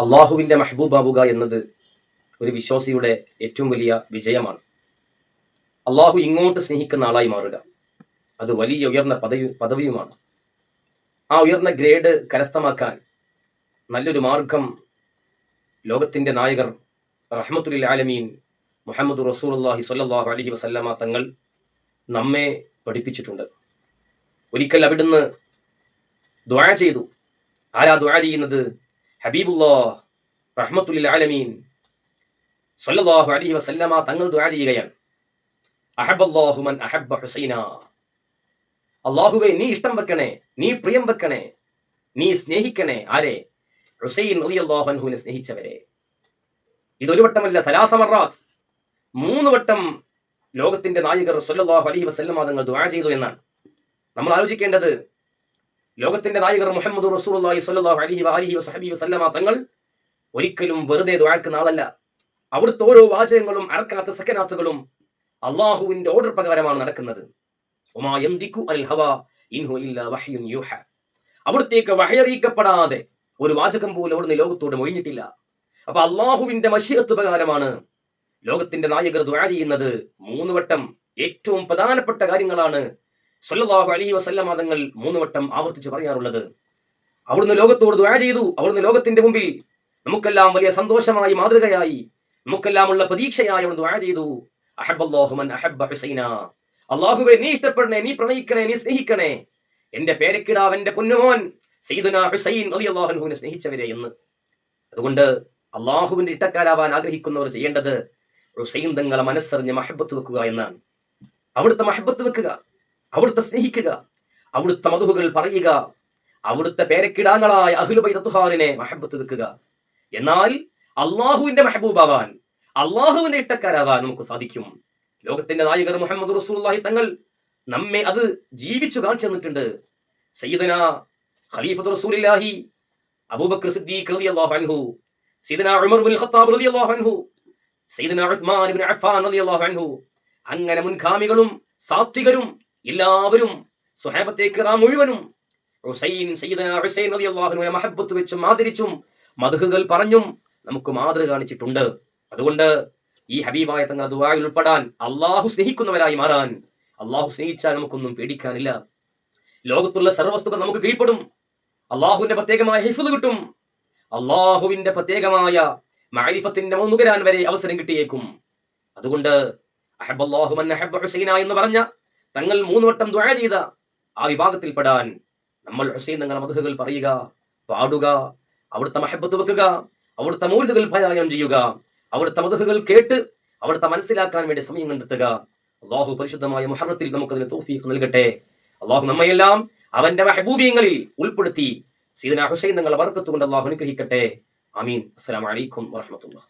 അള്ളാഹുവിന്റെ മെഹബൂബാവുക എന്നത് ഒരു വിശ്വാസിയുടെ ഏറ്റവും വലിയ വിജയമാണ്. അള്ളാഹു ഇങ്ങോട്ട് സ്നേഹിക്കുന്ന ആളായി മാറുക. അത് വലിയ ഉയർന്ന പദവി പദവിയുമാണ്. ആ ഉയർന്ന ഗ്രേഡ് കരസ്ഥമാക്കാൻ നല്ലൊരു മാർഗം ലോകത്തിന്റെ നായകർ റഹ്മത്തുൽ ആലമീൻ മുഹമ്മദ് റസൂലുള്ളാഹി സ്വല്ലല്ലാഹു അലഹി വസല്ലമ തങ്ങൾ നമ്മെ പഠിപ്പിച്ചിട്ടുണ്ട്. ഒരിക്കൽ അവിടുന്ന് ദ്വാ ചെയ്തു. ആരാ ദ്വാ ചെയ്യുന്നത്? ഹബീബുല്ലാ റഹ്മത്തുൽ ആലമീൻ. സ്വല്ലല്ലാഹു അലൈഹി വസല്ലമ തങ്ങൾ ദുആ ചെയ്യുകയാണ്. അഹബല്ലാഹു മൻ അഹബ്ബ ഹുസൈന. അള്ളാഹുവെ നീ ഇഷ്ടം വെക്കണേ നീ പ്രിയം വെക്കണേ നീ സ്നേഹിക്കണേ. ആരെ? ഹുസൈൻ റളിയല്ലാഹു അൻഹുവിനെ സ്നേഹിച്ചവരെ. ഇതൊരു വട്ടമല്ല സലാസ മറാത്ത്. മൂന്ന് വട്ടം ലോകത്തിന്റെ നായകർ സല്ലല്ലാഹു അലൈഹി വസല്ലമ തങ്ങൾ ദുആ ചെയ്തു എന്നാണ്. നമ്മൾ ആലോചിക്കേണ്ടത് ലോകത്തിന്റെ നായകർ മുഹമ്മദ് തങ്ങൾ ഒരിക്കലും വെറുതെ ദുആക്കുന്ന ആളല്ല അവിടുത്തെ ഓരോ വാചകങ്ങളും അറക്കാത്ത സക്കനാത്തുകളും അള്ളാഹുവിന്റെ ഓർഡർ പ്രകാരമാണ് നടക്കുന്നത്. ഉമാ അൽ ഹവ അവിടത്തേക്ക് വഹയറിയിക്കപ്പെടാതെ ഒരു വാചകം പോലും അവിടുന്ന് ലോകത്തോട് മൊഴിഞ്ഞിട്ടില്ല. അപ്പൊ അള്ളാഹുവിന്റെ മഷീഹത്ത് പ്രകാരമാണ് ലോകത്തിന്റെ നായകർ ദുആ ചെയ്യുന്നത്. മൂന്ന് വട്ടം ഏറ്റവും പ്രധാനപ്പെട്ട കാര്യങ്ങളാണ് സല്ലല്ലാഹു അലഹി വസല്ലമ മതങ്ങൾ മൂന്ന് വട്ടം ആവർത്തിച്ച് പറയാറുള്ളത്. അവിടുന്ന് ലോകത്തോട് ദുആ ചെയ്തു. അവിടുന്ന് ലോകത്തിന്റെ മുമ്പിൽ നമുക്കെല്ലാം വലിയ സന്തോഷമായി മാതൃകയായി നമുക്കെല്ലാം ഉള്ള പ്രതീക്ഷയായി അവിടുന്ന് ദുആ ചെയ്തു. അഹബ്ബല്ലാഹു മൻ അഹബ്ബ ഹുസൈന. അള്ളാഹുവെ നീ ഇഷ്ടപ്പെടണേ നീ പ്രണയിക്കണേ നീ സ്നേഹിക്കണേ. എന്റെ പേരക്കിടാവ് എന്റെ പൊന്നുമോൻ ഹുസൈൻ സ്നേഹിച്ചവരെ എന്ന്. അതുകൊണ്ട് അള്ളാഹുവിന്റെ ഇട്ടക്കാരാവാൻ ആഗ്രഹിക്കുന്നവർ ചെയ്യേണ്ടത് ഹുസൈൻ തങ്ങളെ മനസ്സറിഞ്ഞ് മഹബത്ത് വെക്കുക എന്നാണ്. അവിടുത്തെ മഹബത്ത് വെക്കുക. അവിടുത്തെ സ്നേഹിക്കുക അവിടുത്തെ മധുഹുകൾ പറയുക അവിടുത്തെ പേരക്കിടാങ്ങളായ അഹ്ലുബൈ തത്തുഹാറിനെ മഹബത്ത് വെക്കുക. എന്നാൽ അള്ളാഹുവിന്റെ മെഹബൂബാവാൻ അള്ളാഹുവിന്റെ ഇട്ടക്കാരാവാൻ നമുക്ക് സാധിക്കും. ലോകത്തിന്റെ നായകർ മുഹമ്മദ് റസൂലുള്ളാഹി തങ്ങൾ നമ്മെ അത് ജീവിച്ചു കാണിച്ചു തന്നിട്ടുണ്ട്. സയ്യിദന ഖലീഫത്ത് റസൂലില്ലാഹി അബൂബക്കർ സിദ്ദീഖ് റളിയല്ലാഹു അൻഹു സയ്യിദന ഉമർ ബിൻ ഖത്താബ് റളിയല്ലാഹു അൻഹു സയ്യിദന ഉസ്മാൻ ബിൻ അഫ്ഫാൻ റളിയല്ലാഹു അൻഹു അങ്ങനെ മുൻഗാമികളും സാത്വികരും എല്ലാവരും സുഹൈബത്തെ കിറാം മുഴുവനും ഹുസൈൻ സയ്യിദന ഹുസൈൻ അലി അള്ളാഹുനെ മഹബത്ത് വെച്ചും ആദരിച്ചും മധുഹുകൾ പറഞ്ഞും നമുക്ക് മാതൃക കാണിച്ചിട്ടുണ്ട്. അതുകൊണ്ട് ഈ ഹബീബായ തങ്ങൾ ദുബായിൽ ഉൾപ്പെടാൻ അള്ളാഹു സ്നേഹിക്കുന്നവരായി മാറാൻ അള്ളാഹു സ്നേഹിച്ചാൽ നമുക്കൊന്നും പേടിക്കാനില്ല. ലോകത്തുള്ള സർവസ്തുക്കൾ നമുക്ക് കീഴ്പ്പെടും. അള്ളാഹുവിന്റെ പ്രത്യേകമായ ഹിഫുദ് കിട്ടും. അള്ളാഹുവിന്റെ പ്രത്യേകമായ മാരിഫത്തിന്റെ മുൻകരാൻ വരെ അവസരം കിട്ടിയേക്കും. അതുകൊണ്ട് അഹബ് അള്ളാഹു എന്ന് പറഞ്ഞ തങ്ങൾ മൂന്ന് വട്ടം ദുആ ചെയ്ത ആ വിഭാഗത്തിൽപ്പെടാൻ നമ്മൾ ഹുസൈൻ തങ്ങളുടെ മധുഹകൾ പറയുക പാടുക അവിടുത്തെ മഹബത്ത് വെക്കുക അവിടുത്തെ മൂല്യകൾ പാരായണം ചെയ്യുക അവിടുത്തെ മധുഹകൾ കേട്ട് അവിടുത്തെ മനസ്സിലാക്കാൻ വേണ്ടി സമയം കണ്ടെത്തുക. അള്ളാഹു പരിശുദ്ധമായ മുഹറത്തിൽ നമുക്കതിന് തോഫീക്ക് നൽകട്ടെ. അള്ളാഹു നമ്മയെല്ലാം അവന്റെ മഹബൂബിയങ്ങളിൽ ഉൾപ്പെടുത്തി. സീദന ഹുസൈൻ തങ്ങളെ വർക്കത്തുകൊണ്ട് അള്ളാഹു അനുഗ്രഹിക്കട്ടെ. അമീൻ അസ്സലാമു അലൈക്കും വറഹ്മത്തുള്ളാഹി.